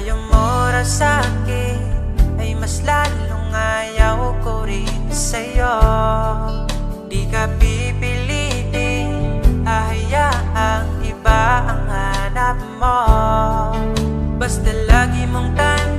Ngayong oras sa akin Ay mas lalong ayaw ko rin sa'yo. Di ka pipilitin Ahayaang iba ang hanap mo. Basta lagi mong tanong